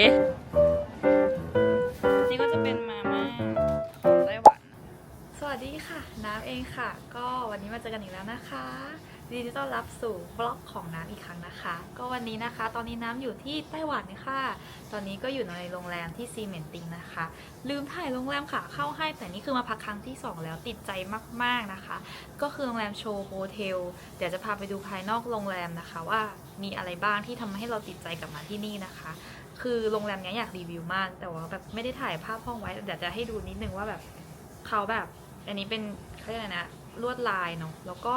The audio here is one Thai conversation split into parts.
นี่ก็จะเป็นมาม่าของไต้หวัน สวัสดีค่ะ น้ำเองค่ะ ก็วันนี้มาเจอกันอีกแล้วนะคะยินดีต้อนรับสู่บล็อกของน้ำอีกครั้งนะคะ ก็วันนี้นะคะ ตอนนี้น้ำอยู่ที่ไต้หวันค่ะ ตอนนี้ก็อยู่ในโรงแรมที่ซีเมนติงนะคะ ลืมถ่ายโรงแรมค่ะเข้าให้ แต่นี่คือมาพักครั้งที่ 2 แล้วติดใจมากๆนะคะ ก็คือโรงแรมโชว์โฮเทล เดี๋ยวจะพาไปดูภายนอกโรงแรมนะคะ ว่ามีอะไรบ้างที่ทำให้เราติดใจกลับมาที่นี่นะคะ คือโรงแรมเนี้ยอยากรีวิวมาก แต่ว่าแบบไม่ได้ถ่ายภาพห้องไว้เดี๋ยวจะให้ดูนิดนึงว่าแบบเขาแบบ อันนี้เป็นเขาเรียกอะไรนะลวดลายเนาะแล้วก็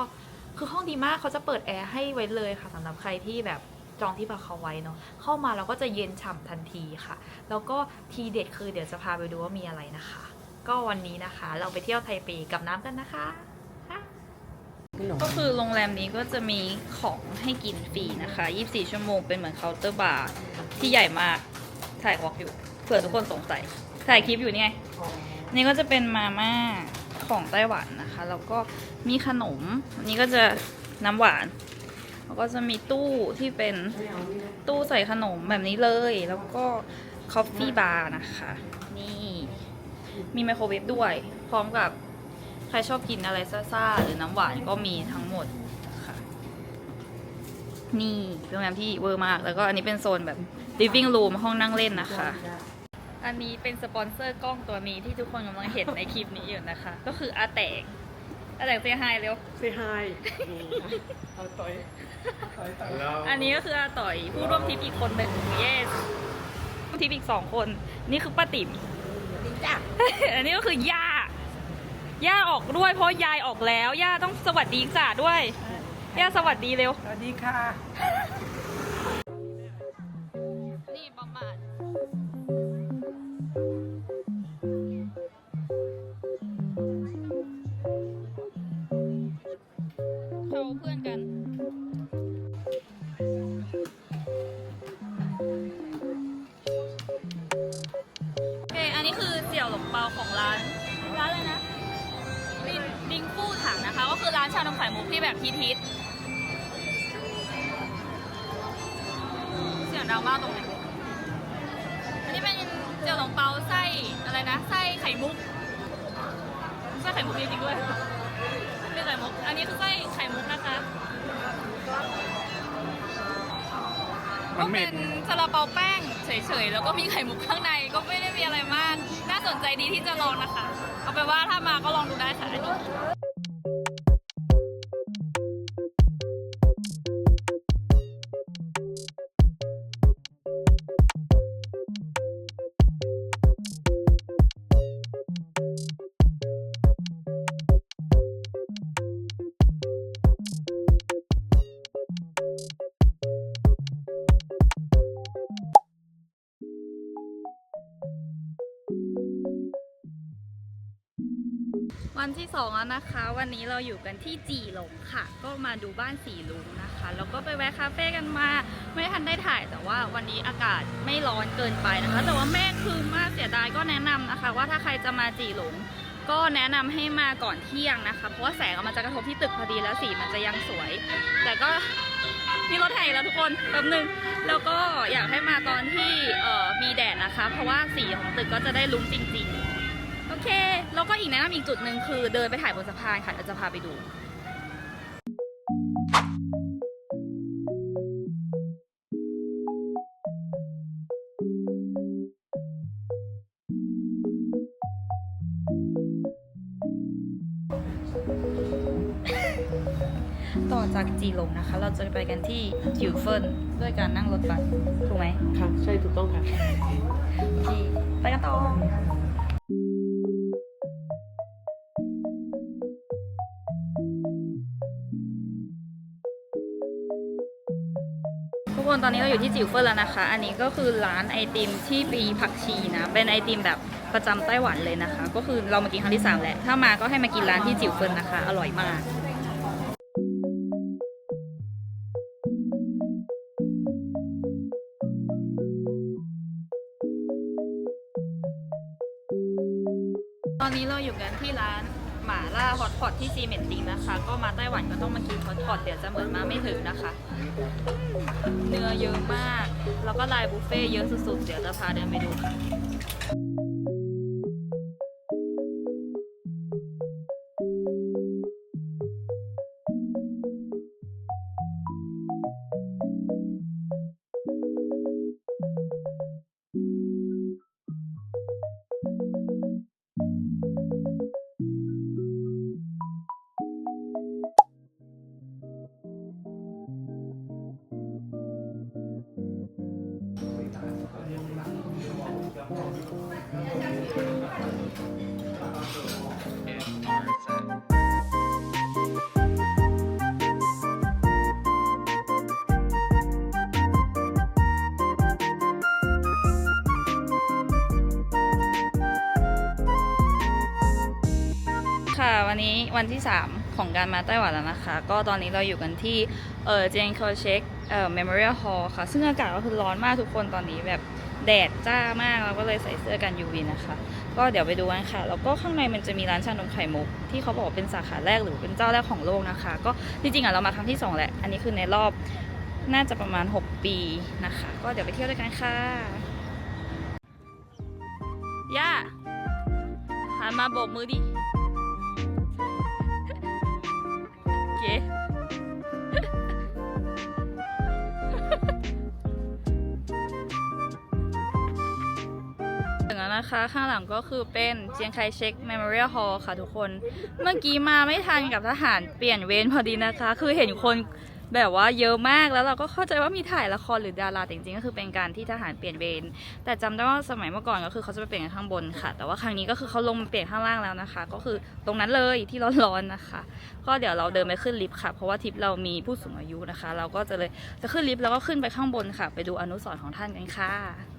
คือห้องดีมากเขาจะเปิดแอร์ให้ไว้เลยค่ะสำหรับใครที่แบบจองที่พักเขาไว้เนาะเข้ามาเราก็จะเย็นฉ่ำทันทีค่ะ แล้วก็ทีเด็ดคือเดี๋ยวจะพาไปดูว่ามีอะไรนะคะ ก็วันนี้นะคะ เราไปเที่ยวไทเปกับน้ำกันนะคะ ก็คือโรงแรมนี้ก็จะมีของให้กินฟรีนะคะ 24 ชั่วโมงเป็นเหมือนเคาน์เตอร์บาร์ที่ใหญ่มากถ่ายวอล์กอยู่เผื่อทุกคนสงสัยถ่ายคลิปอยู่นี่ไง นี่ก็จะเป็นมาม่าของไต้หวันนะคะ แล้วก็มีขนมนนี้ก็จะน้ำหวาน แล้วก็จะมีตู้ที่เป็นตู้ใส่ขนมแบบนี้เลย แล้วก็คอฟฟี่บาร์นะคะ นี่ มีไมโครเวฟด้วย พร้อมกับ ครชอบกินอะไรซ่าๆหรือน้ำหวานก็มีทั้งหมดค่ะ นี่โรงแรมที่เวอร์มาก แล้วก็อันนี้เป็นโซนแบบ living room ห้องนั่งเล่นนะคะ อันนี้เป็นสปอนเซอร์กล้องตัวนี้ที่ทุกคนกำลังเห็นในคลิปนี้อยู่นะคะ ก็คืออาแตงอาแตงเซฮายเร็ว Say hi เอาต่อยต่อยต่อยแล้วอันนี้ก็คืออาต่อยผู้ร่วมทริปอีกคนหนึ่งเยสร่วมทริปอีกสองคน นี่คือป้าติ๋มจ้ะอันนี้ก็คือย่า ย่าออกด้วยเพราะยายออกแล้วย่าต้องสวัสดีจ่าด้วยย่าสวัสดีเร็ว สวัสดีค่ะ นี่ประมาณเขาเพื่อนกัน นชานมไข่มุกที่แบบฮิตๆเสียงดังมากตรงไหนอันนี้เป็นเจียวหลงเปาไส้อะไรนะไส้ไข่มุกไส้ไข่มุกจริงๆด้วยเป็นไข่มุก อันนี้คือไส้ไข่มุกนะคะก็เป็นซาลาเปาแป้งเฉยๆ แล้วก็มีไข่มุกข้างในก็ไม่ได้มีอะไรมาก น่าสนใจดีที่จะลองนะคะ เอาไปนว่าถ้ามาก็ลองดูได้ค่ะ วันที่สองแล้วนะคะ วันนี้เราอยู่กันที่จีหลงค่ะ ก็มาดูบ้านสีลุงนะคะ แล้วก็ไปแวะคาเฟ่กันมา ไม่ทันได้ถ่ายแต่ว่าวันนี้อากาศไม่ร้อนเกินไปนะคะ แต่ว่าเมฆครึมากเสียดายก็แนะนำนะคะ ว่าถ้าใครจะมาจีหลง ก็แนะนำให้มาก่อนเที่ยงนะคะ เพราะว่าแสงมันจะกระทบที่ตึกพอดีแล้วสีมันจะยังสวย แต่ก็มีรถแห่แล้วทุกคนแป๊บนึงแล้วก็อยากให้มาตอนที่มีแดดนะคะ เพราะว่าสีของตึกก็จะได้ลุ้งจริง ๆ โอเค แล้วก็อีกแนะนำอีกจุดหนึ่งคือเดินไปถ่ายบนสะพานค่ะเดี๋ยวจะพาไปดูต่อจากจีหลงนะคะ เราจะไปกันที่จิวเฟินด้วยการนั่งรถบัสถูกไหมค่ะ ใช่ถูกต้องค่ะที่ไปกันต่อ กคนตอนนี้เราอยู่ที่จิวเฟินแล้วนะคะ อันนี้ก็คือร้านไอติมที่ปีผักชีนะ เป็นไอติมแบบประจำไต้หวันเลยนะคะ ก็คือเรามากินครั้งที่ 3แล้วถ้ามาก็ให้มากินร้านที่จิวเฟินนะคะ อร่อยมากตอนนี้เราอยู่กันที่ร้าน หมาล่าฮอตพอตที่ซีเมนติงนะคะ ก็มาไต้หวันก็ต้องมากินฮอตพอตเดี๋ยวจะเหมือนมาไม่ถึงนะคะ เนื้อเยอะมาก แล้วก็ลายบุฟเฟ่เยอะสุดๆ เดี๋ยวจะพาเดินไปดูค่ะ ค่ะวันนี้วันที่ 3 ของการมาไต้หวันแล้วนะคะ ก็ตอนนี้เราอยู่กันที่เออเจนคอเช็คเอ่อ Memorial Hall ค่ะ ซึ่งอากาศก็คือร้อนมากทุกคนตอนนี้แบบ แดดจ้ามากเราก็เลยใส่เสื้อกัน UV นะคะ ก็เดี๋ยวไปดูกันค่ะ แล้วก็ข้างในมันจะมีร้านชานมไข่มุก ที่เขาบอกเป็นสาขาแรกหรือเป็นเจ้าแรกของโลกนะคะ ก็จริงๆอะเรามาครั้งที่ 2 แหละ อันนี้คือในรอบน่าจะประมาณ 6 ปีนะคะ ก็เดี๋ยวไปเที่ยวด้วยกันค่ะย่าหันมาโบกมือดิ ถึงแล้วนะคะ ข้างหลังก็คือเป็นเจียงไคเช็ก Memorial Hall ค่ะทุกคน เมื่อกี้มาไม่ทันกับทหารเปลี่ยนเวรพอดีนะคะ คือเห็นคนแบบว่าเยอะมากแล้วเราก็เข้าใจว่ามีถ่ายละครหรือดาราแต่จริงๆก็คือเป็นการที่ทหารเปลี่ยนเวรแต่จำได้ว่าสมัยเมื่อก่อนก็คือเขาจะไปเปลี่ยนกันข้างบนค่ะ แต่ว่าครั้งนี้ก็คือเขาลงมาเปลี่ยนข้างล่างแล้วนะคะ ก็คือตรงนั้นเลยที่ร้อนๆนะคะ ก็เดี๋ยวเราเดินไปขึ้นลิฟต์ค่ะ เพราะว่าทริปเรามีผู้สูงอายุนะคะ เราก็จะเลยจะขึ้นลิฟต์แล้วก็ขึ้นไปข้างบนค่ะ ไปดูอนุสรณ์ของท่านกันค่ะ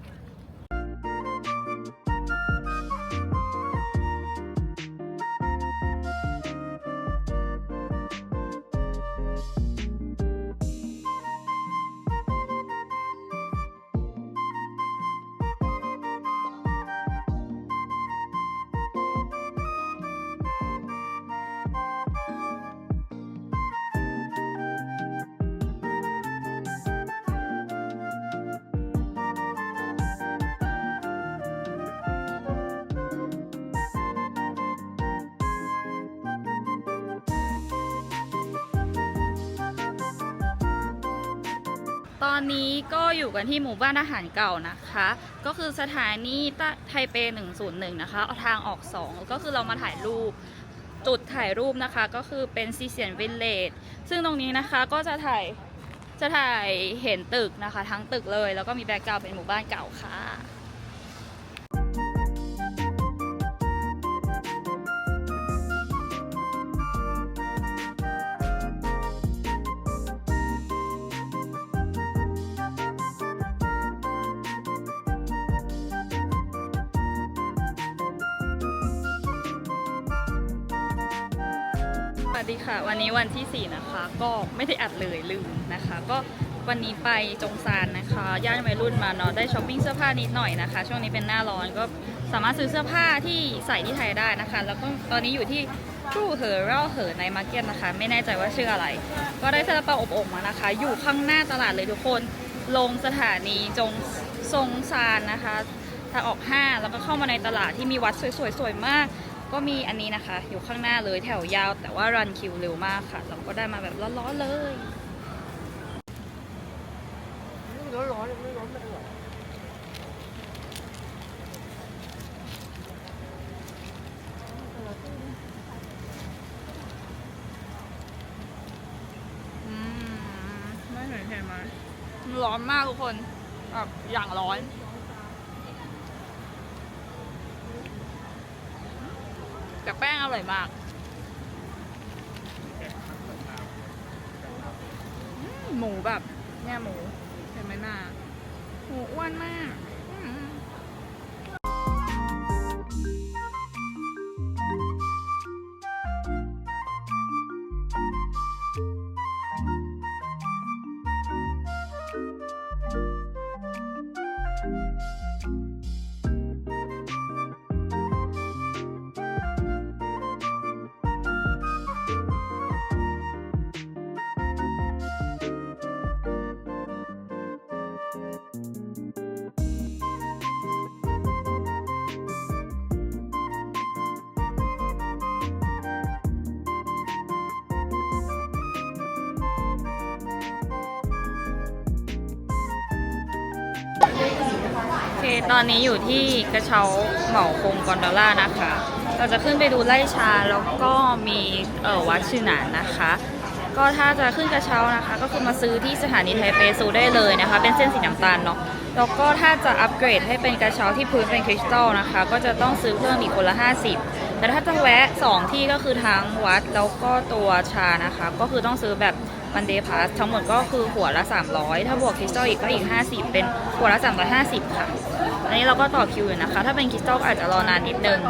ตอนนี้ก็อยู่กันที่หมู่บ้านอาหารเก่านะคะ ก็คือสถานีไทเป 101 นะคะเอาทางออก 2 ก็คือเรามาถ่ายรูป จุดถ่ายรูปนะคะก็คือเป็นซีเซียนวิลเลจซึ่งตรงนี้นะคะก็จะถ่ายจะถ่ายเห็นตึกนะคะ ทั้งตึกเลย แล้วก็มีแบ็กกราวด์เป็นหมู่บ้านเก่าค่ะ วัสดีค่ะ วันนี้วันที่ 4 นะคะ ก็ไม่ได้อัดเลยลืมนะคะ ก็วันนี้ไปจงซานนะคะ ย่านวัยรุ่นมาเนาะได้ช้อปปิ้งเสื้อผ้านิดหน่อยนะคะ ช่วงนี้เป็นหน้าร้อนก็สามารถซื้อเสื้อผ้าที่ใส่ที่ไทยได้นะคะ แล้วก็ตอนนี้อยู่ที่ครูเหอเร่าเหอในมาร์เก็ตนะคะ ไม่แน่ใจว่าชื่ออะไร ก็ได้ซาลาเปาอบโอ่งมานะคะ อยู่ข้างหน้าตลาดเลยทุกคนลงสถานีจงซงซานนะคะทางออก 5 แล้วก็เข้ามาในตลาดที่มีวัดสวยๆสวยมาก ก็มีอันนี้นะคะ อยู่ข้างหน้าเลยแถวยาว แต่ว่ารันคิวเร็วมากค่ะ เราก็ได้มาแบบร้อนๆเลยร้อนร้อนไม่ร้อนไม่ร่อยอืมไม่เห็นเห็นไหมร้อนมากทุกคนแบบอย่างร้อน แต่แป้ง อร่อยมากหมูแบบเนี่ยหมูเห็นไหมหน้าหมูอ้วนมาก ตอนนี้อยู่ที่กระเช้าเหมาคงกอนดอล่านะคะ เราจะขึ้นไปดูไร่ชาแล้วก็มีเออวัดชื่อหนานนะคะ ก็ถ้าจะขึ้นกระเช้านะคะ ก็คือมาซื้อที่สถานีไทเปซูได้เลยนะคะ เป็นเส้นสีน้ำตาลเนาะแล้วก็ถ้าจะอัปเกรดให้เป็นกระเช้าที่พื้นเป็นคริสตัลนะคะ ก็จะต้องซื้อเพิ่มอีกคนละ 50 แต่ถ้าจะแวะ 2 ที่ก็คือทั้งวัดแล้วก็ตัวชานะคะ ก็คือต้องซื้อแบบ วันเดย์พาสทั้งหมดก็คือหัวละ 300 ถ้าบวกคริสตัลอีกก็อีก 50 เป็นหัวละ 350 ค่ะ อันนี้เราก็ต่อคิวอยู่นะคะ ถ้าเป็นคริสตัลอาจจะรอนานนิดนึง